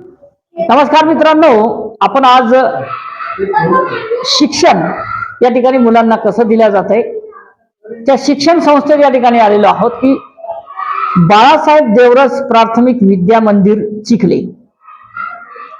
नमस्कार मित्रांनो आपण आज शिक्षण या ठिकाणी मुलांना कसं दिल्या आहे त्या शिक्षण संस्थेत या ठिकाणी आलेलो आहोत की बाळासाहेब देवरस प्राथमिक विद्या मंदिर चिखले.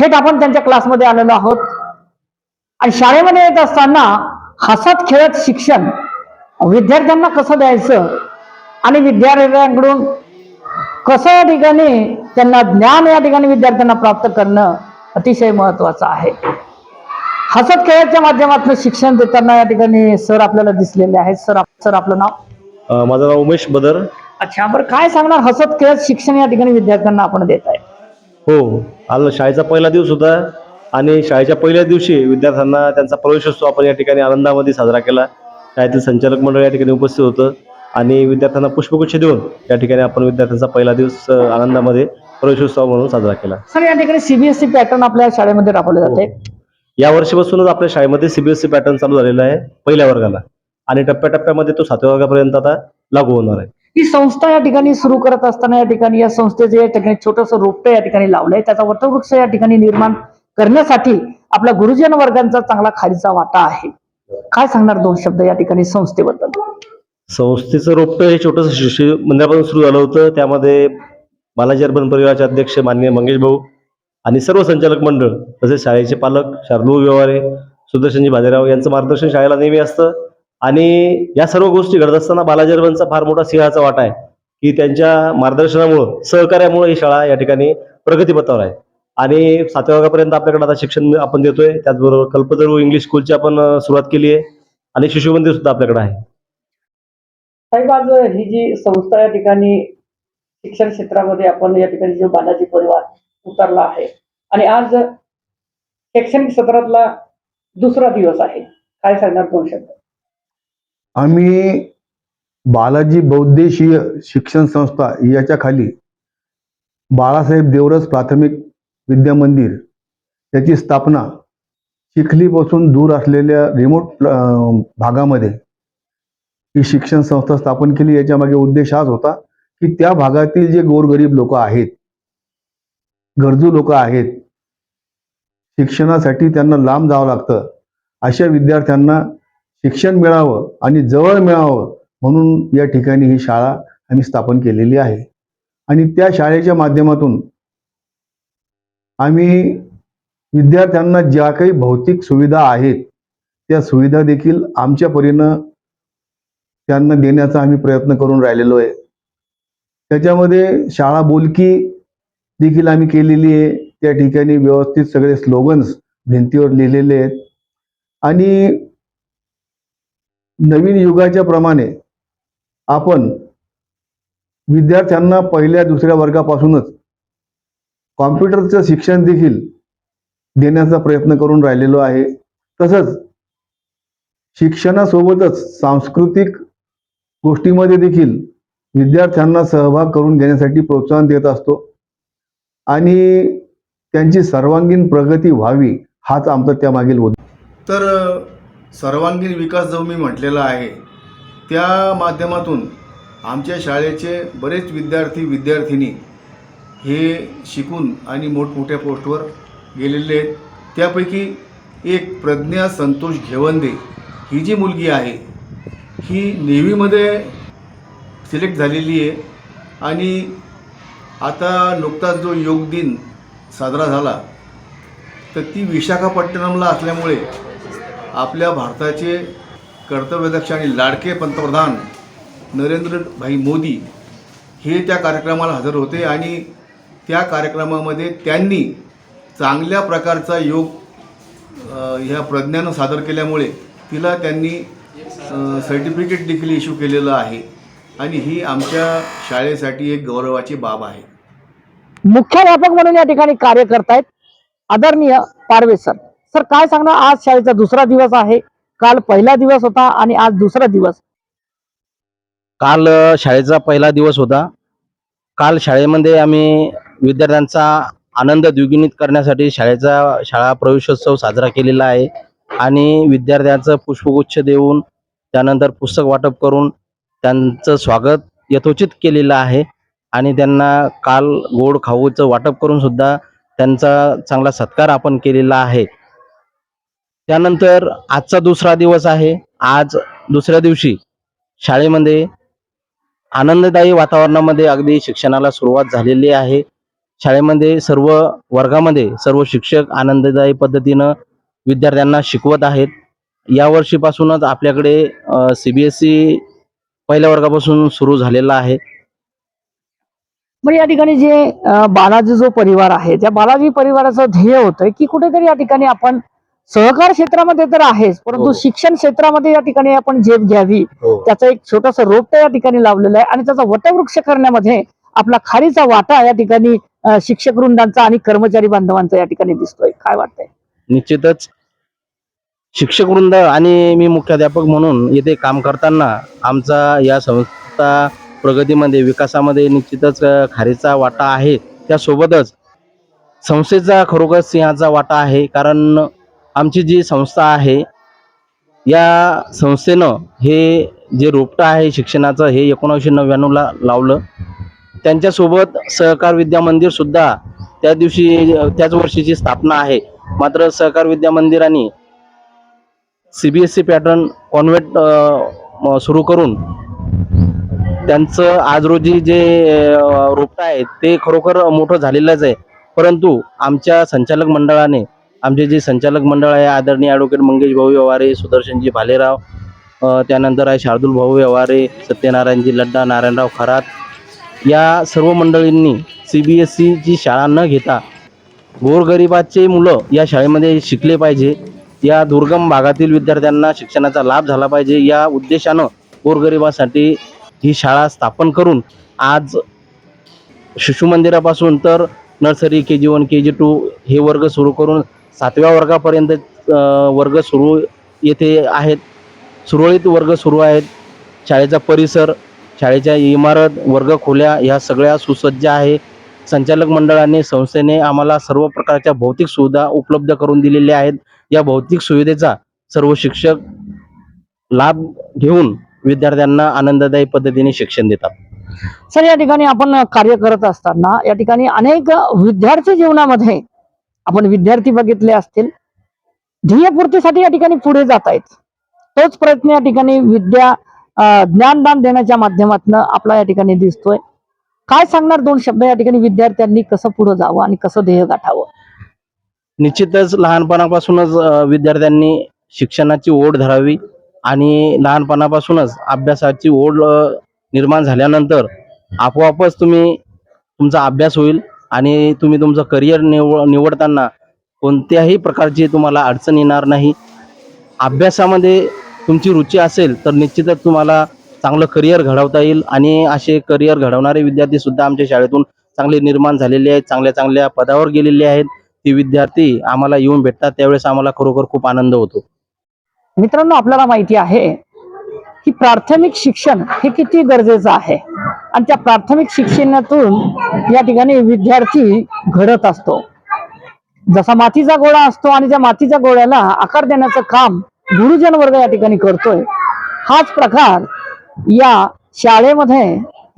थेट आपण त्यांच्या क्लासमध्ये आलेलो आहोत. आणि शाळेमध्ये येत असताना हसत खेळत शिक्षण विद्यार्थ्यांना कसं द्यायचं आणि विद्यार्थ्यांकडून कसं या ठिकाणी त्यांना ज्ञान या ठिकाणी विद्यार्थ्यांना प्राप्त करणं अतिशय महत्वाचं आहे. हसत खेळाच्या माध्यमातून शिक्षण देताना या ठिकाणी सर आपल्याला दिसलेले आहेत. सर आप- सर आपलं नाव? माझं नाव उमेश बदर. अच्छा बरं काय सांगणार? हसत खेळत शिक्षण या ठिकाणी विद्यार्थ्यांना आपण देत आहे. हो आज शाळेचा पहिला दिवस होता आणि शाळेच्या पहिल्या दिवशी विद्यार्थ्यांना त्यांचा प्रवेशोत्सव आपण या ठिकाणी आनंदामध्ये साजरा केला. शाळेतील संचालक मंडळ या ठिकाणी उपस्थित होतं आणि विद्यार्थ्यांना पुष्पगुच्छ देऊन या ठिकाणी आपण विद्यार्थ्यांचा पहिला दिवस आनंदामध्ये प्रवेशोत्सव म्हणून साजरा केला. सर या ठिकाणी सीबीएसई पॅटर्न आपल्या शाळेमध्ये राबवले जाते. या वर्षीपासूनच आपल्या शाळेमध्ये सीबीएसई पॅटर्न चालू झालेला आहे पहिल्या वर्गाला. आणि टप्प्याटप्प्यामध्ये तो सातव्या वर्गापर्यंत आता लागू होणार आहे. ही संस्था या ठिकाणी सुरू करत असताना या ठिकाणी या संस्थेचे या ठिकाणी छोटस रोपटं या ठिकाणी लावलंय. त्याचा वटवृक्ष या ठिकाणी निर्माण करण्यासाठी आपल्या गुरुजन वर्गांचा चांगला खालीचा वाटा आहे. काय सांगणार दोन शब्द या ठिकाणी संस्थेबद्दल? संस्थेचं रोपटं हे छोटंसं शिशु मंदिरापासून सुरू झालं होतं. त्यामध्ये बालाजी अर्बन परिवाराचे अध्यक्ष माननीय मंगेश भाऊ आणि सर्व संचालक मंडळ तसेच शाळेचे पालक शार्दूल व्यवहारे सुदर्शनजी भालेराव यांचं मार्गदर्शन शाळेला नेहमी असतं. आणि या सर्व गोष्टी घडत असताना बालाजी अर्बनचा फार मोठा सिंहाचा वाटा आहे की त्यांच्या मार्गदर्शनामुळं सहकार्यामुळे ही शाळा या ठिकाणी प्रगतीपथावर आहे. आणि सातव्या वर्गापर्यंत आपल्याकडे आता शिक्षण आपण देतोय त्याचबरोबर कल्पतरू इंग्लिश स्कूलची आपण सुरुवात केली आहे. आणि शिशु मंदिर सुद्धा आपल्याकडे आहे. साहेब आज ही जी संस्था या ठिकाणी शिक्षण क्षेत्रामध्ये आपण या ठिकाणी जो बालाजी परिवार उतरला आहे. आणि आज शैक्षणिक सत्रातला दुसरा दिवस आहे. काय सांगणार दोन शब्द? आम्ही बालाजी बौद्धेशीय शिक्षण संस्था याच्या खाली बाळासाहेब देवरस प्राथमिक विद्या मंदिर याची स्थापना चिखलीपासून दूर असलेल्या रिमोट भागामध्ये ही शिक्षण संस्था स्थापन केली. याच्या मागे उद्देश हाच होता की त्या भागातील जे गोरगरीब लोक आहेत गरजू लोक आहेत शिक्षणासाठी त्यांना लांब जावं लागतं. अशा विद्यार्थ्यांना शिक्षण मिळावं आणि जवळ मिळावं म्हणून या ठिकाणी ही शाळा आम्ही स्थापन केलेली आहे. आणि त्या शाळेच्या माध्यमातून आम्ही विद्यार्थ्यांना ज्या काही भौतिक सुविधा आहेत त्या सुविधा देखील आमच्या परीनं त्यांना देण्याचा आम्ही प्रयत्न करून राहिलेलो आहे. त्याच्यामध्ये शाळा बोलकी देखील आम्ही केलेली आहे. त्या ठिकाणी व्यवस्थित सगळे स्लोगन्स भिंतीवर लिहिलेले आहेत. आणि नवीन युगाच्या प्रमाणे आपण विद्यार्थ्यांना पहिल्या दुसऱ्या वर्गापासूनच कॉम्प्युटरचं शिक्षण देखील देण्याचा प्रयत्न करून राहिलेलो आहे. तसंच शिक्षणासोबतच सांस्कृतिक गोष्टीमध्ये देखील विद्यार्थ्यांना सहभाग करून घेण्यासाठी प्रोत्साहन देत असतो. आणि त्यांची सर्वांगीण प्रगती व्हावी हाच आमचा त्यामागील उद्देश. तर सर्वांगीण विकास जो मी म्हटलेला आहे त्या माध्यमातून आमच्या शाळेचे बरेच विद्यार्थी विद्यार्थिनी हे शिकून आणि मोठमोठ्या पोस्टवर गेलेले आहेत. त्यापैकी एक प्रज्ञा संतोष घेवंदे ही जी मुलगी आहे ही नेव्हीमध्ये सिलेक्ट झालेली आहे. आणि आता नुकताच जो योग दिन साजरा झाला तर ती विशाखापट्टणमला असल्यामुळे आपल्या भारताचे कर्तव्यदक्ष आणि लाडके पंतप्रधान नरेंद्रभाई मोदी हे त्या कार्यक्रमाला हजर होते आणि त्या कार्यक्रमामध्ये त्यांनी चांगल्या प्रकारचा योग ह्या प्रज्ञानं सादर केल्यामुळे तिला त्यांनी सर्टिफिकेट देखील इश्यू केलेलं आहे. आणि ही आमच्या शाळेसाठी एक गौरवाची बाब आहे. मुख्याध्यापक म्हणून या ठिकाणी कार्य करतायत आदरणीय पारवे सर. सर काय सांगणार? आज शाळेचा दुसरा दिवस आहे. काल पहिला दिवस होता आणि आज दुसरा दिवस. काल शाळेचा पहिला दिवस होता. काल शाळेमध्ये आम्ही विद्यार्थ्यांचा आनंद द्विगुणित करण्यासाठी शाळेचा शाळा प्रवेशोत्सव साजरा केलेला आहे. आणि विद्यार्थ्यांचं पुष्पगुच्छ देऊन त्यानंतर पुस्तक वाटप करून त्यांचं स्वागत यथोचित केलेलं आहे आणि त्यांना काल गोड खाऊचं वाटप करून सुद्धा त्यांचा चांगला सत्कार आपण केलेला आहे. त्यानंतर आजचा दुसरा दिवस आहे. आज दुसऱ्या दिवशी शाळेमध्ये आनंददायी वातावरणामध्ये अगदी शिक्षणाला सुरुवात झालेली आहे. शाळेमध्ये सर्व वर्गामध्ये सर्व शिक्षक आनंददायी पद्धतीनं विद्यार्थ्यांना शिकवत आहेत. या वर्षीपासूनच आपल्याकडे सी बी एस ई पहिल्या वर्गापासून सुरू झालेला आहे. म्हणजे या ठिकाणी जे बालाजी जो परिवार आहे त्या बालाजी परिवाराचं ध्येय होतं की कुठेतरी या ठिकाणी आपण सहकार क्षेत्रामध्ये तर आहेच परंतु हो. शिक्षण क्षेत्रामध्ये या ठिकाणी आपण झेप घ्यावी. त्याचं एक छोटस रोपटं या ठिकाणी लावलेलं आहे आणि त्याचा वटवृक्ष करण्यामध्ये आपला खारीचा वाटा या ठिकाणी शिक्षक वृंदांचा आणि कर्मचारी बांधवांचा या ठिकाणी दिसतोय. काय वाटतंय? निश्चितच. शिक्षक वृंद आणि मी मुख्याध्यापक म्हणून येथे काम करताना आमचा या संस्था प्रगतीमध्ये विकासामध्ये निश्चितच खारीचा वाटा आहे. त्यासोबतच संस्थेचा खरोखर सिंहाचा वाटा आहे. कारण आमची जी संस्था आहे या संस्थेनं हे जे रोपटं आहे शिक्षणाचं हे एकोणावीसशे नव्याण्णवला लावलं. त्यांच्यासोबत सहकार विद्या मंदिरसुद्धा त्या दिवशी त्याच वर्षीची स्थापना आहे. मात्र सहकार विद्या मंदिराने C B S C pattern convent सुरू करून त्यांचं आज रोजी जे रोपटं आहे ते खरोखर मोठं झालेलंच आहे. परंतु आमच्या संचालक मंडळाने आमचे जे संचालक मंडळ आहे आदरणीय ॲडव्होकेट मंगेश भाऊ व्यवहारे सुदर्शनजी भालेराव त्यानंतर आहे शार्दूल भाऊ व्यवहारे सत्यनारायणजी लड्डा नारायणराव खरात या सर्व मंडळींनी सी बी एस सीची शाळा न घेता गोरगरिबाचे मुलं या शाळेमध्ये शिकले पाहिजे. या दुर्गम भागातील विद्यार्थ्यांना शिक्षणाचा लाभ झाला पाहिजे. या उद्देशानं गोरगरिबासाठी ही शाळा स्थापन करून आज शिशु मंदिरापासून तर nursery K G one K G two हे वर्ग सुरू करून सातव्या वर्गापर्यंत वर्ग सुरू येथे आहेत. सुरळीत वर्ग सुरू आहेत. शाळेचा परिसर शाळेच्या इमारत वर्ग खोल्या ह्या सगळ्या सुसज्ज आहे. संचालक मंडळाने संस्थेने आम्हाला सर्व प्रकारच्या भौतिक सुविधा उपलब्ध करून दिलेल्या आहेत. या भौतिक सुविधेचा सर्व शिक्षक लाभ घेऊन विद्यार्थ्यांना आनंददायी पद्धतीने शिक्षण देतात. सर या ठिकाणी आपण कार्य करत असताना या ठिकाणी अनेक विद्यार्थी जीवनामध्ये आपण विद्यार्थी बघितले असतील. ध्येयपूर्तीसाठी या ठिकाणी पुढे जात आहेत. तोच प्रयत्न या ठिकाणी विद्या ज्ञानदान देण्याच्या माध्यमातून आपला या ठिकाणी दिसतोय. काय सांगणार दोन शब्द या ठिकाणी विद्यार्थ्यांनी कसं पुढे जावं आणि कसं ध्येय गाठावं? निश्चितच लहानपणापासूनच विद्यार्थ्यांनी शिक्षणाची ओढ धरावी आणि लहानपणापासूनच अभ्यासाची ओढ निर्माण झाल्यानंतर आपोआपच तुम्ही तुमचा अभ्यास होईल आणि तुम्ही तुमचं करिअर निव निवडताना कोणत्याही प्रकारची तुम्हाला अडचण येणार नाही. अभ्यासामध्ये तुमची रुची असेल तर निश्चितच तुम्हाला चांगलं करिअर घडवता येईल आणि असे करिअर घडवणारे विद्यार्थीसुद्धा आमच्या शाळेतून चांगले निर्माण झालेले आहेत चांगल्या चांगल्या पदावर गेलेले आहेत. ते विद्यार्थी आम्हाला येऊन भेटतात त्यावेळेस आम्हाला खरोखर खूप आनंद होतो. मित्रांनो आपल्याला माहिती आहे की प्राथमिक शिक्षण हे किती गरजेचं आहे. आणि त्या प्राथमिक शिक्षणातून या ठिकाणी विद्यार्थी घडत असतो. जसा मातीचा गोळा असतो आणि त्या मातीच्या गोळ्याला आकार देण्याचं काम गुरुजन वर्ग या ठिकाणी करतोय हाच प्रकार या शाळेमध्ये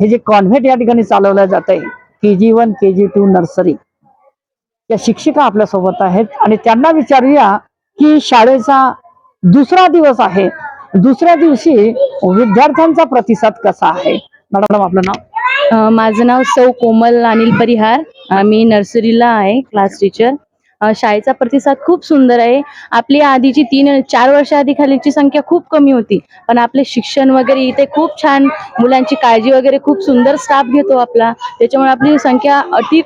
हे जे कॉन्व्हेंट या ठिकाणी चालवलं जात आहे K G one K G two nursery. या शिक्षिका आपल्यासोबत आहेत. आणि त्यांना विचारूया की शाळेचा दुसरा दिवस आहे. दुसऱ्या दिवशी विद्यार्थ्यांचा प्रतिसाद कसा आहे? मॅडम आपलं नाव? माझं नाव सौ कोमल अनिल परिहार. मी नर्सरीला आहे क्लास टीचर. शाळेचा प्रतिसाद खूप सुंदर आहे. आपली आधीची तीन चार वर्षाआधी खालीची संख्या खूप कमी होती. पण आपले शिक्षण वगैरे इथे खूप छान मुलांची काळजी वगैरे खूप सुंदर स्टाफ घेतो आपला. त्याच्यामुळे आपली संख्या अति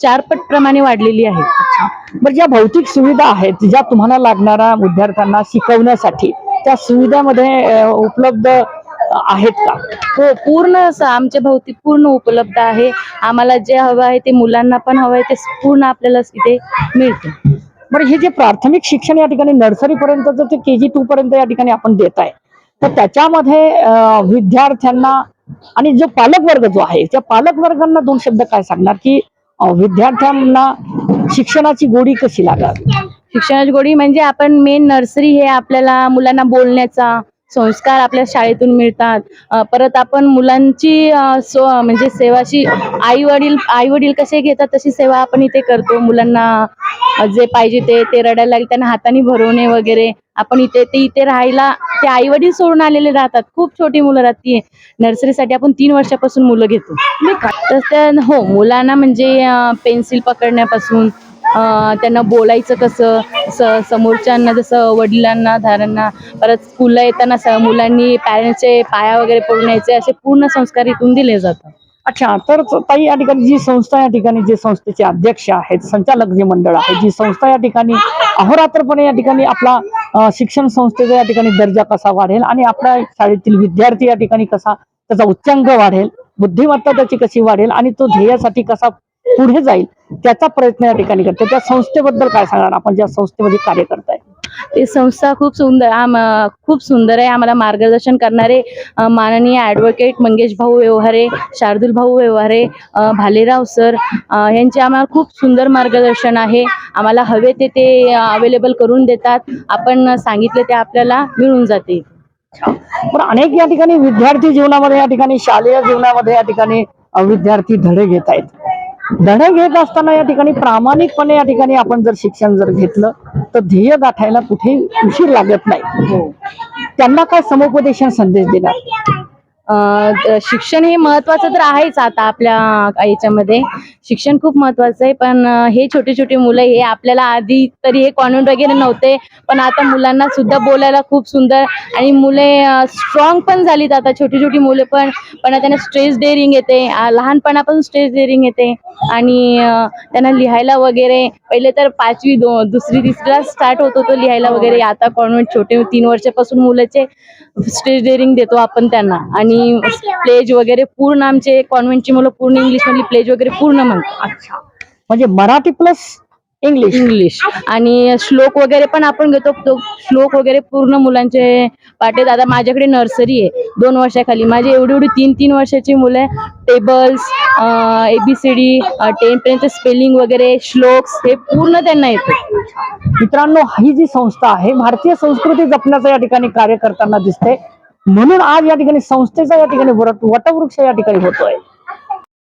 चारपट प्रमाणे वाढलेली आहे. बरं ज्या भौतिक सुविधा आहेत ज्या तुम्हाला लागणाऱ्या विद्यार्थ्यांना शिकवण्यासाठी त्या सुविधामध्ये उपलब्ध आहेत का? हो पूर्ण असं आमच्या भोवती पूर्ण उपलब्ध आहे. आम्हाला जे हवं आहे ते मुलांना पण हवं आहे ते पूर्ण आपल्याला इथे मिळते. बरं हे जे प्राथमिक शिक्षण या ठिकाणी नर्सरी पर्यंत ते के जी टू पर्यंत या ठिकाणी आपण देत आहे तर त्याच्यामध्ये विद्यार्थ्यांना आणि जो पालक वर्ग जो आहे त्या पालक वर्गांना दोन शब्द काय सांगणार की विद्यार्थ्यांना शिक्षणाची गोडी कशी लागावी? शिक्षणाची गोडी म्हणजे आपण मेन नर्सरी हे आपल्याला मुलांना बोलण्याचा संस्कार आपल्या शाळेतून मिळतात. परत आपण मुलांची सो म्हणजे सेवाशी आई वडील आई वडील कसे घेतात तशी सेवा आपण इथे करतो. मुलांना जे पाहिजे ते ते रडायला लागले त्यांना हाताने भरवणे वगैरे. आपण इथे ते इथे राहायला ते आई वडील सोडून आलेले राहतात. खूप छोटी मुलं राहते. नर्सरीसाठी आपण तीन वर्षापासून मुलं घेतो. तर हो मुलांना म्हणजे पेन्सिल पकडण्यापासून त्यांना बोलायचं कसं स समोरच्यांना जसं वडिलांना धारांना परत स्कूलला येताना स मुलांनी पॅरेंट्सचे पाया वगैरे पडून यायचे असे पूर्ण संस्कार इथून दिले जातात. अच्छा तर ताई या ठिकाणी जी संस्था या ठिकाणी जे संस्थेचे अध्यक्ष आहेत संचालक जे मंडळ आहे जी संस्था या ठिकाणी अहोरात्रपणे या ठिकाणी आपला शिक्षण संस्थेचा या ठिकाणी दर्जा कसा वाढेल आणि आपल्या शाळेतील विद्यार्थी या ठिकाणी कसा त्याचा उच्चांक वाढेल बुद्धिमत्ता त्याची कशी वाढेल आणि तो ध्येयासाठी कसा पुढे जाईल त्याचा प्रयत्न या ठिकाणी करते. त्या संस्थेबद्दल काय सांगणार? आपण ज्या संस्थेमध्ये कार्य करताय ते संस्था खूप सुंदर आम खूप सुंदर आहे. आम्हाला मार्गदर्शन करणारे माननीय ॲडव्होकेट मंगेश भाऊ व्यवहारे शार्दूल भाऊ व्यवहारे भालेराव सर यांचे आम्हाला खूप सुंदर मार्गदर्शन आहे. आम्हाला हवे ते ते अवेलेबल करून देतात. आपण सांगितले ते आपल्याला मिळून जाते. पण अनेक या ठिकाणी विद्यार्थी जीवनामध्ये या ठिकाणी शालेय जीवनामध्ये या ठिकाणी विद्यार्थी धडे घेत आहेत. धडे घेत असताना या ठिकाणी प्रामाणिकपणे या ठिकाणी आपण जर शिक्षण जर घेतलं तर ध्येय गाठायला कुठे उशीर लागत नाही. त्यांना काय समुपदेशन संदेश देणार? शिक्षण हे महत्वाचं तर आहेच आता आपल्या याच्यामध्ये शिक्षण खूप महत्वाचं आहे पण हे छोटे छोटे मुलं हे आपल्याला आधी तरी हे कॉन्व्हेंट वगैरे नव्हते पण आता मुलांना सुद्धा बोलायला खूप सुंदर आणि मुले स्ट्रॉंग पण झालीत आता छोटी छोटी मुले पण पण त्यांना स्ट्रेस डेअरिंग येते लहानपणापासून स्ट्रेस डेअरिंग येते आणि त्यांना लिहायला वगैरे पहिले तर पाचवी दो दुसरी तिसरीला स्टार्ट होत होतो लिहायला वगैरे आता कॉन्व्हेंट छोटे तीन वर्षापासून मुलाचे स्टेज डेअरिंग देतो आपण त्यांना आणि प्लेज वगैरे पूर्ण आमचे कॉन्व्हेंटची मुलं पूर्ण इंग्लिश मधली प्लेज वगैरे पूर्ण म्हणतात. अच्छा. म्हणजे मराठी प्लस इंग्लिश इंग्लिश आणि श्लोक वगैरे पण आपण घेतो. तो श्लोक वगैरे पूर्ण मुलांचे पाठे. दादा माझ्याकडे नर्सरी आहे. दोन वर्षाखाली. माझी एवढी एवढी तीन तीन वर्षाची मुलं tables A B C D ten पर्यंत स्पेलिंग वगैरे श्लोक्स हे पूर्ण त्यांना येतं. मित्रांनो ही जी संस्था आहे भारतीय संस्कृती जपण्याचं या ठिकाणी कार्य करताना दिसते म्हणून आज या ठिकाणी संस्थेचा या ठिकाणी वटवृक्ष या ठिकाणी होतोय.